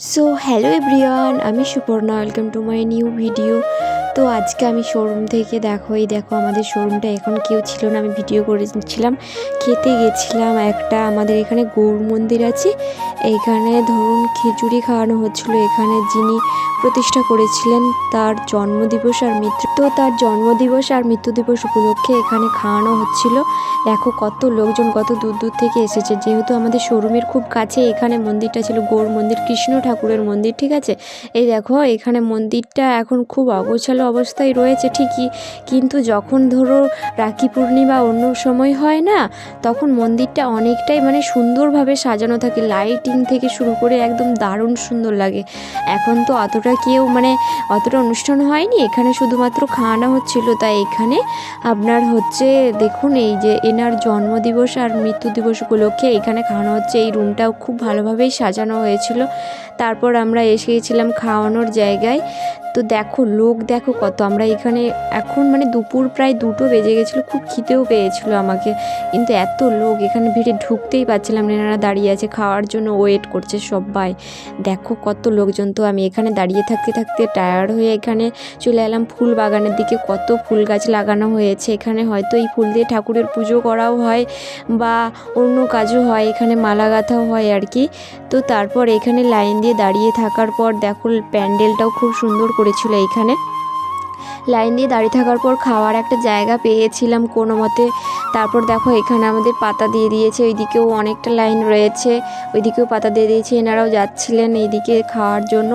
So hello everyone আমি Suparna welcome to my new video তো আজকে আমি শোরুম থেকে দেখো, এই দেখো আমাদের শোরুমটা এখন কেউ ছিল না, আমি ভিডিও করেছিলাম। খেতে গেছিলাম একটা, আমাদের এখানে গৌর মন্দির আছে। এইখানে ধরুন খিচুড়ি খাওয়ানো হচ্ছিল, এখানে যিনি প্রতিষ্ঠা করেছিলেন তার জন্মদিবস আর মৃত্যু, তো তার জন্মদিবস আর মৃত্যু দিবস উপলক্ষে এখানে খাওয়ানো হচ্ছিল। দেখো কত লোকজন, কত দূর দূর থেকে এসেছে। যেহেতু আমাদের শোরুমের খুব কাছে, এখানে মন্দিরটা ছিল গৌর মন্দির, কৃষ্ণ ঠাকুরের মন্দির, ঠিক আছে? এই দেখো, এখানে মন্দিরটা এখন খুব অগোছালো অবস্থায় রয়েছে ঠিকই, কিন্তু যখন ধরো রাখি পূর্ণিমা অন্য সময় হয় না, তখন মন্দিরটা অনেকটাই মানে সুন্দরভাবে সাজানো থাকে লাইটিং থেকে শুরু করে একদম দারুণ সুন্দর লাগে। এখন তো অতটা কেউ মানে অতটা অনুষ্ঠান হয়নি, এখানে শুধুমাত্র খাওয়ানো হচ্ছিল, তাই এখানে আপনার হচ্ছে দেখুন এই যে এনার জন্মদিবস আর মৃত্যু দিবস উপলক্ষে এখানে খাওয়ানো হচ্ছে, এই রুমটাও খুব ভালোভাবেই সাজানো হয়েছিল। তারপর আমরা এসে গেছিলাম খাওয়ানোর জায়গায় তো দেখো, লোক দেখো কত। আমরা এখানে এখন মানে দুপুর প্রায় দুটো বেজে গেছিল, খুব খিদেও পেয়েছিল আমাকে। কিন্তু এত লোক, এখানে ভিড়ে ঢুকতেই পারছিলাম না। এনারা দাঁড়িয়ে আছে, খাওয়ার জন্য ওয়েট করছে সবাই। দেখো কত লোকজন তো, আমি এখানে দাঁড়িয়ে থাকতে থাকতে টায়ার্ড হয়ে এখানে চলে এলাম ফুল বাগানের দিকে। কত ফুল গাছ লাগানো হয়েছে। এখানে হয়তো এই ফুল দিয়ে ঠাকুরের পুজো করাও হয় বা অন্য কাজও হয়, এখানে মালা গাঁথাও হয় আর কি। তো তারপর এখানে লাইন দিয়ে দাঁড়িয়ে থাকার পর দেখো, প্যান্ডেলটাও খুব সুন্দর করেছিল এইখানে। লাইন দিয়ে দাঁড়িয়ে থাকার পর খাওয়ার একটা জায়গা পেয়েছিলাম কোনো মতে। তারপর দেখো এখানে আমাদের পাতা দিয়ে দিয়েছে, ওইদিকেও অনেকটা লাইন রয়েছে। ওইদিকেও পাতা দিয়ে দিয়েছে, এনারাও যাচ্ছিলেন এইদিকে খাওয়ার জন্য।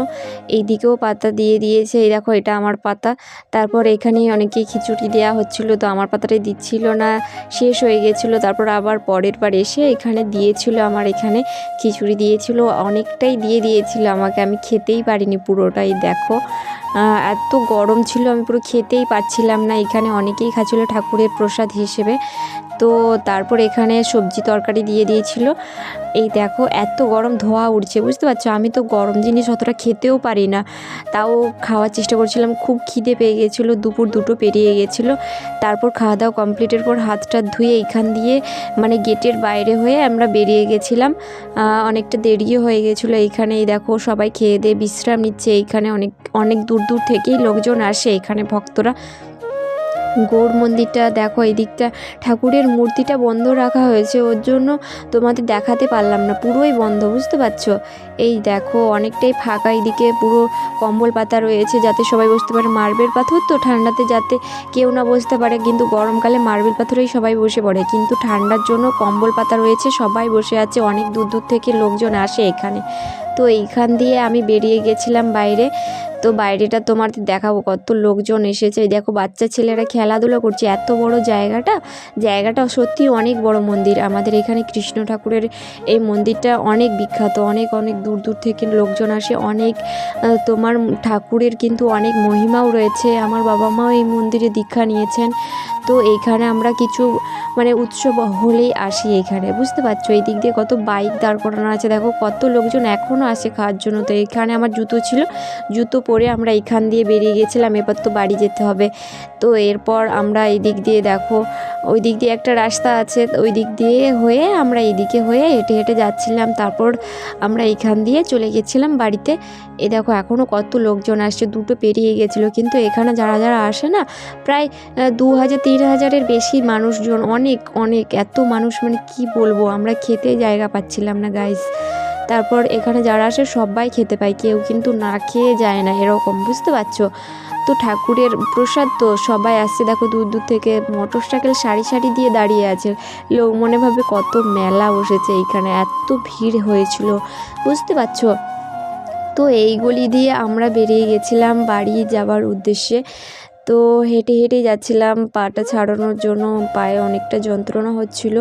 এইদিকেও পাতা দিয়ে দিয়েছে, এই দেখো এটা আমার পাতা। তারপর এখানে অনেকে খিচুড়ি দেওয়া হচ্ছিল, তো আমার পাতাটাই দিচ্ছিল না, শেষ হয়ে গেছিল। তারপর আবার পরের বার এসে এখানে দিয়েছিল, আমার এখানে খিচুড়ি দিয়েছিল। অনেকটাই দিয়ে দিয়েছিল আমাকে, আমি খেতেই পারিনি পুরোটাই, দেখো। এত গরম ছিল আমি পুরো খেতেই পাচ্ছিলাম না। এখানে অনেকেই খাচ্ছিল ঠাকুরের প্রসাদ হিসেবে। তো তারপর এখানে সবজি তরকারি দিয়ে দিয়েছিল। এই দেখো, এত গরম ধোয়া উঠছে বুঝতে পারছ? আমি তো গরম জিনিস অতটা খেতেও পারি না। তাও খাওয়ার চেষ্টা করছিলাম, খুব খিদে পেয়ে গেছিল, দুপুর দুটো পেরিয়ে গেছিল। তারপর খাওয়া দাওয়া কমপ্লিটের পর হাতটা ধুয়ে এইখান দিয়ে মানে গেটের বাইরে হয়ে আমরা বেরিয়ে গেছিলাম। অনেকটা দেরিও হয়ে গেছিল এইখানে, এই দেখো সবাই খেয়ে দিয়ে বিশ্রাম নিচ্ছে। এইখানে অনেক অনেক দূর দূর থেকেই লোকজন আসে এখানে ভক্তরা। গৌর মন্দিরটা, দেখো এই দিকটা ঠাকুরের মূর্তিটা বন্ধ রাখা হয়েছে, ওর জন্য তোমাদের দেখাতে পারলাম না, পুরোই বন্ধ, বুঝতে পারছ? এই দেখো অনেকটাই ফাঁকা এইদিকে পুরো কম্বল পাতা রয়েছে যাতে সবাই বসতে পারে। মার্বেল পাথর তো ঠান্ডাতে যাতে কেউ না বসতে পারে, কিন্তু গরমকালে মার্বেল পাথরেই সবাই বসে পড়ে, কিন্তু ঠান্ডার জন্য কম্বল পাতা রয়েছে, সবাই বসে আছে, অনেক দূর দূর থেকে লোকজন আসে এখানে। তো এইখান দিয়ে আমি বেরিয়ে গেছিলাম বাইরে। তো বাইরেটা তোমার দেখাবো, কত লোকজন এসেছে। দেখো, বাচ্চা ছেলেরা খেলাধুলো করছে, এত বড় জায়গাটা। জায়গাটা সত্যি অনেক বড় মন্দির। আমাদের এখানে কৃষ্ণ ঠাকুরের এই মন্দিরটা অনেক বিখ্যাত, অনেক অনেক দূর দূর থেকে লোকজন আসে। অনেক তোমার ঠাকুরের কিন্তু অনেক মহিমাও রয়েছে। আমার বাবা মাও এই মন্দিরে দীক্ষা নিয়েছেন। তো এইখানে আমরা কিছু মানে উৎসব হলেই আসি এখানে, বুঝতে পারছ? এই দিক দিয়ে কত বাইক দাঁড় করানো আছে। দেখো, কত লোকজন এখনও আসে খাওয়ার জন্য। তো এখানে আমার জুতো ছিল। জুতো পরে আমরা এখান দিয়ে বেরিয়ে গেছিলাম। এবার তো বাড়ি যেতে হবে। তো এরপর আমরা এই দিক দিয়ে দেখো ওই দিক দিয়ে একটা রাস্তা আছে। ওই দিক দিয়ে হয়ে আমরা এদিকে হয়ে হেঁটে হেঁটে যাচ্ছিলাম। তারপর আমরা এখান দিয়ে চলে গেছিলাম বাড়িতে। এ দেখো এখনও কত লোকজন আসছে। দুটো পেরিয়ে গেছিল। কিন্তু এখানে যারা যারা আসে না, প্রায় দু হাজার, তিন হাজারের বেশি মানুষজন। অনেক অনেক। এত মানুষ মানে কি বলব? আমরা খেতে জায়গা পাচ্ছিলাম না গাইস তারপর এখানে যারা আসে সবাই খেতে পায়, কেউ কিন্তু না খেয়ে যায় না এরকম, বুঝতে পারছ? তো ঠাকুরের প্রসাদ তো সবাই আসছে, দেখো দূর দূর থেকে মোটর সাইকেল সারি সারি দিয়ে দাঁড়িয়ে আছে। লোক মনে ভাবে কত মেলা বসেছে এইখানে, এত ভিড় হয়েছিল, বুঝতে পারছ? তো এইগুলি দিয়ে আমরা বেরিয়ে গেছিলাম বাড়ি যাওয়ার উদ্দেশ্যে। তো হেঁটে হেঁটে যাচ্ছিলাম, পাটা ছাড়ানোর জন্য পায়ে অনেকটা যন্ত্রণা হচ্ছিল।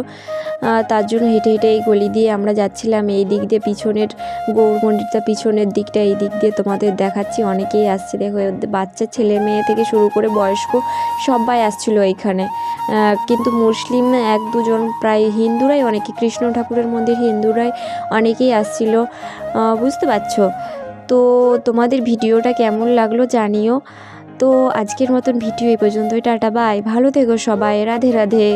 তার জন্য হেঁটে হেঁটে এই গলি দিয়ে আমরা যাচ্ছিলাম। এই দিক দিয়ে পিছনের গৌর মন্দিরটা পিছনের দিকটা, এই দিক দিয়ে তোমাদের দেখাচ্ছি। অনেকেই আসছে, দেখো বাচ্চা ছেলে মেয়ে থেকে শুরু করে বয়স্ক সবাই আসছিল এইখানে। কিন্তু মুসলিম এক দুজন, প্রায় হিন্দুরাই, অনেকে কৃষ্ণ ঠাকুরের মন্দির, হিন্দুরাই অনেকেই আসছিল। বুঝতে পারছ? তো তোমাদের ভিডিওটা কেমন লাগল জানিও। তো আজকের মতন ভিডিও এই পর্যন্তই টাটা বাই ভালো থেকো সবাই রাধে রাধে।